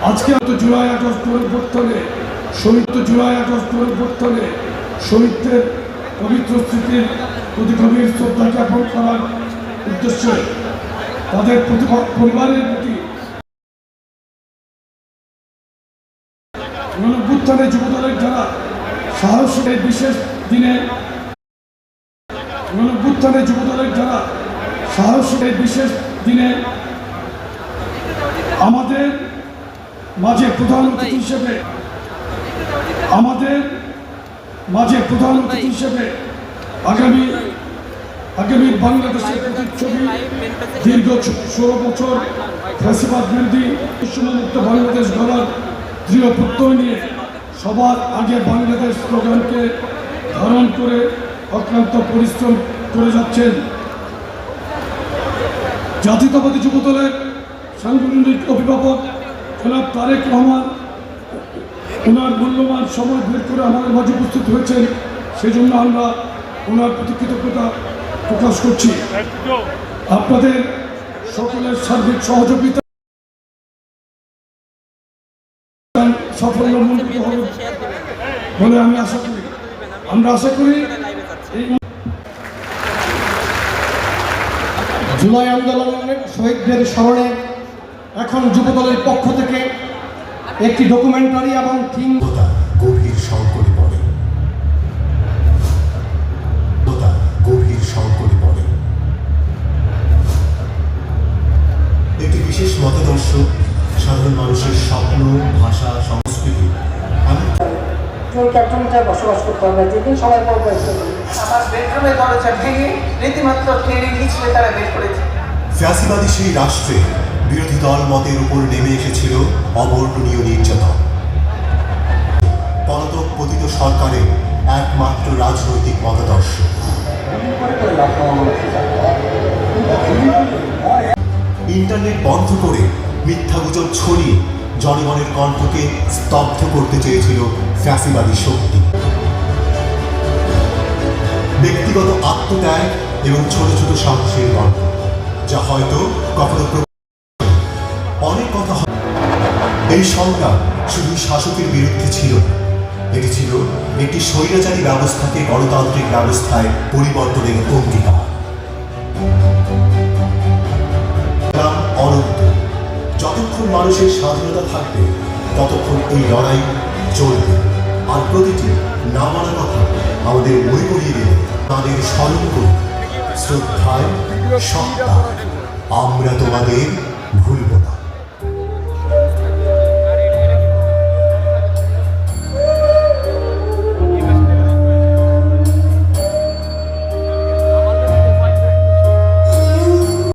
আজকে তো July August পরিবর্তনে শহীদ জুলাই আগস্ট পরিবর্তনে শহীদদের পবিত্র স্মৃতির প্রতি গভীর শ্রদ্ধা জ্ঞাপন করার উদ্দেশ্যে তাদের পরিবারের প্রতি গণভ্যুত্থানে যুবদলের যারা সাহসী এই বিশেষ দিনে গণভ্যুত্থানে যুবদলের যারা সাহসী এই বিশেষ দিনে আমাদের মাঝে প্রধান অতিথি হিসেবে আমাদের মাঝে প্রধান অতিথি হিসেবে আগামী আগামী বাংলাদেশের প্রতিচ্ছবি দীর্ঘ ষোলো বছর ফ্যাসিবাদ বিরোধী বিশ্বমুক্ত বাংলাদেশ গড়ার দৃঢ় প্রত্যয় নিয়ে সবার আগে বাংলাদেশ স্লোগানকে ধারণ করে অক্লান্ত পরিশ্রম করে যাচ্ছেন জাতীয়তাবাদী যুবদলের সাংগঠনিক অভিভাবক জনাব তারেক রহমান, ওনার মূল্যবান সময় বের করে আমাদের মাঝে উপস্থিত হয়েছেন সেই জন্য আমরা ওনার প্রতি কৃতজ্ঞতা প্রকাশ করছি। আপনাদের সকলের সার্বিক সহযোগিতা বলে আমি আশা করি। আমরা আশা করি জুলাই আন্দোলনের শহীদদের স্মরণে এখন যুবদলের পক্ষ থেকে একটি ডকুমেন্টারি এবং থিম গভীর সংকটে পড়ে। গভীর সংকটে পড়ে। একটি বিশেষ মতাদর্শ সাধারণ মানুষের স্বপ্ন ভাষা সংস্কৃতি। বসবাস করতে হবে যেদিন সবাই পড়বে। আমার বেডরুমের দরজা ভেঙে রীতিমাত্র টেনে গিয়েছিল তারা বের করেছে। ফ্যাসিবাদী সেই রাষ্ট্রে বিরোধী দল মতের উপর নেমে এসেছিল অবর্ণনীয় নির্যাতন। পলাতক পতিত সরকারের একমাত্র রাজনৈতিক মতাদর্শ। ইন্টারনেট বন্ধ করে মিথ্যা গুজব ছড়িয়ে জনগণের কণ্ঠকে স্তব্ধ করতে চেয়েছিল ফ্যাসিবাদী শক্তি। ব্যক্তিগত আত্মত্যাগ এবং ছোট ছোট সাহসের গল্প, যা হয়তো কখনো এই সংগ্রাম শুধু শাসকের বিরুদ্ধে ছিল এটি ছিল একটি স্বৈরাচারী ব্যবস্থাকে গণতান্ত্রিক ব্যবস্থায় পরিবর্তনের অঙ্গীকার। অনন্ত। যতক্ষণ মানুষের স্বাধীনতা থাকবে, ততক্ষণ এই লড়াই চলবে। আর প্রতিটি না মানা কথা আমাদের পড়িয়ে দেবে তাদের স্মরণ শ্রদ্ধায় সত্তা। আমরা তোমাদের ভুলব না।